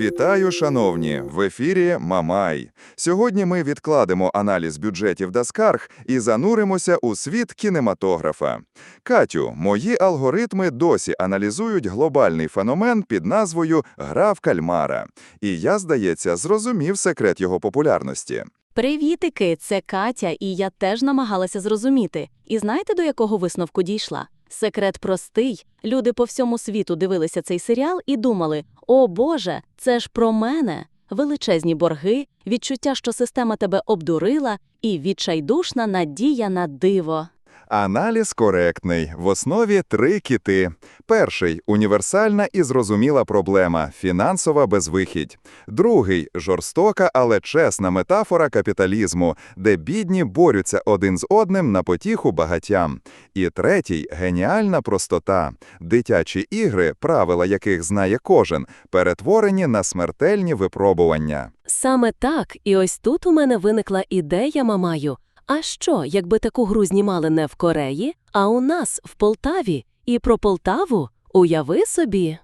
Вітаю, шановні! В ефірі Мамай. Сьогодні ми відкладемо аналіз бюджетів та скарг і зануримося у світ кінематографа. Катю, мої алгоритми досі аналізують глобальний феномен під назвою Гра в кальмара. І я, здається, зрозумів секрет його популярності. Привітики, це Катя, і я теж намагалася зрозуміти. І знаєте, до якого висновку дійшла? Секрет простий. Люди по всьому світу дивилися цей серіал і думали: о Боже, це ж про мене. Величезні борги, відчуття, що система тебе обдурила, і відчайдушна надія на диво. Аналіз коректний. В основі три кити. Перший – універсальна і зрозуміла проблема – фінансова безвихідь. Другий – жорстока, але чесна метафора капіталізму, де бідні борються один з одним на потіху багатям. І третій – геніальна простота. Дитячі ігри, правила яких знає кожен, перетворені на смертельні випробування. Саме так, і ось тут у мене виникла ідея Мамаю. А що, якби таку гру знімали не в Кореї, а у нас в Полтаві? І про Полтаву уяви собі.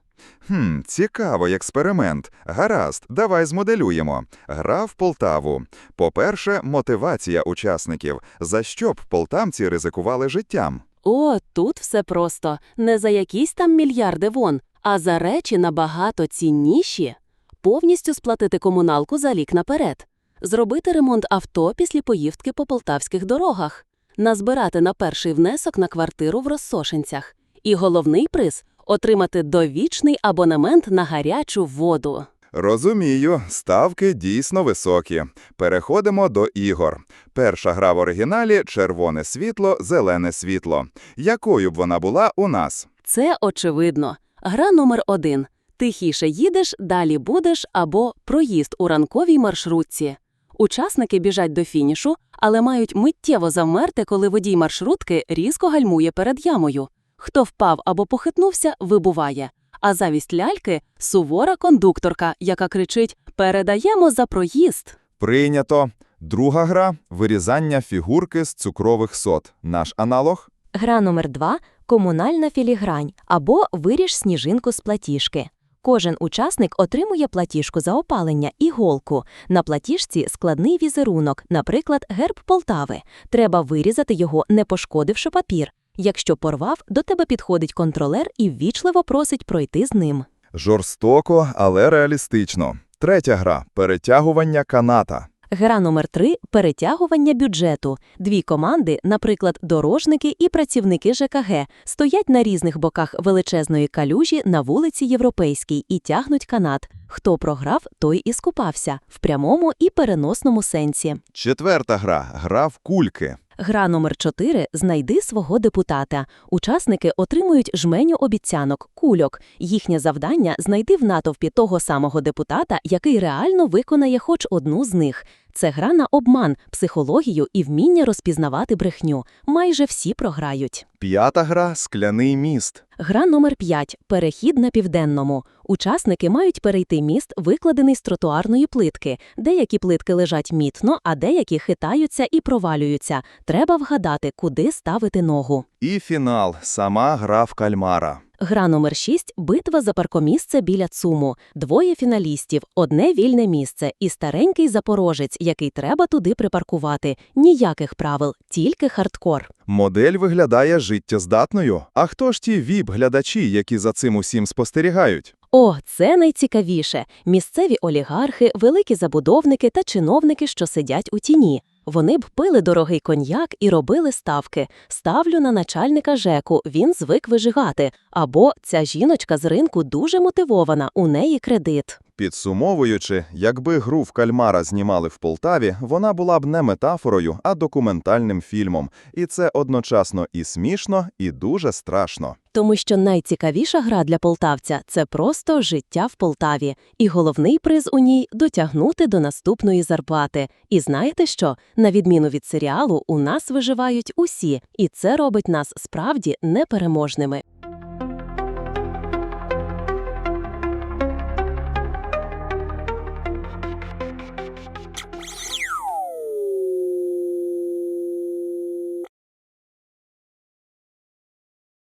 Хм, цікавий експеримент. Гаразд, давай змоделюємо. Гра в Полтаву. По-перше, мотивація учасників. За що б полтавці ризикували життям? О, тут все просто. Не за якісь там мільярди вон, а за речі набагато цінніші. Повністю сплатити комуналку за лік наперед. Зробити ремонт авто після поїздки по полтавських дорогах. Назбирати на перший внесок на квартиру в Розсошенцях. І головний приз – отримати довічний абонемент на гарячу воду. Розумію, ставки дійсно високі. Переходимо до ігор. Перша гра в оригіналі червоне світло, зелене світло. Якою б вона була у нас? Це очевидно. Гра номер один. Тихіше їдеш, далі будеш або проїзд у ранковій маршрутці. Учасники біжать до фінішу, але мають миттєво завмерти, коли водій маршрутки різко гальмує перед ямою. Хто впав або похитнувся, вибуває. А завість ляльки – сувора кондукторка, яка кричить «Передаємо за проїзд». Прийнято. Друга гра – вирізання фігурки з цукрових сот. Наш аналог? Гра номер 2 – комунальна філігрань або виріж сніжинку з платіжки. Кожен учасник отримує платіжку за опалення і голку. На платіжці складний візерунок, наприклад, герб Полтави. Треба вирізати його, не пошкодивши папір. Якщо порвав, до тебе підходить контролер і ввічливо просить пройти з ним. Жорстоко, але реалістично. Третя гра – перетягування каната. Гра номер 3 – перетягування бюджету. Дві команди, наприклад, дорожники і працівники ЖКГ, стоять на різних боках величезної калюжі на вулиці Європейській і тягнуть канат. Хто програв, той і скупався в прямому і переносному сенсі. Четверта гра – гра в кульки. Гра номер 4 «Знайди свого депутата». Учасники отримують жменю обіцянок, кульок. Їхнє завдання – знайти в натовпі того самого депутата, який реально виконає хоч одну з них. Це гра на обман, психологію і вміння розпізнавати брехню. Майже всі програють. П'ята гра – скляний міст. Гра номер 5 Перехід на південному. Учасники мають перейти міст, викладений з тротуарної плитки. Деякі плитки лежать міцно, а деякі хитаються і провалюються. Треба вгадати, куди ставити ногу. І фінал – сама гра в кальмара. Гра номер 6 Битва за паркомісце біля ЦУМу. Двоє фіналістів, одне вільне місце і старенький запорожець, який треба туди припаркувати. Ніяких правил, тільки хардкор. Модель виглядає життєздатною. А хто ж ті віп-глядачі, які за цим усім спостерігають? О, це найцікавіше. Місцеві олігархи, великі забудовники та чиновники, що сидять у тіні. Вони б пили дорогий коньяк і робили ставки. Ставлю на начальника ЖЕКу, він звик вижигати. Або ця жіночка з ринку дуже мотивована, у неї кредит. Підсумовуючи, якби гру в кальмара знімали в Полтаві, вона була б не метафорою, а документальним фільмом. І це одночасно і смішно, і дуже страшно. Тому що найцікавіша гра для полтавця це просто життя в Полтаві, і головний приз у ній дотягнути до наступної зарплати. І знаєте що? На відміну від серіалу, у нас виживають усі, і це робить нас справді непереможними.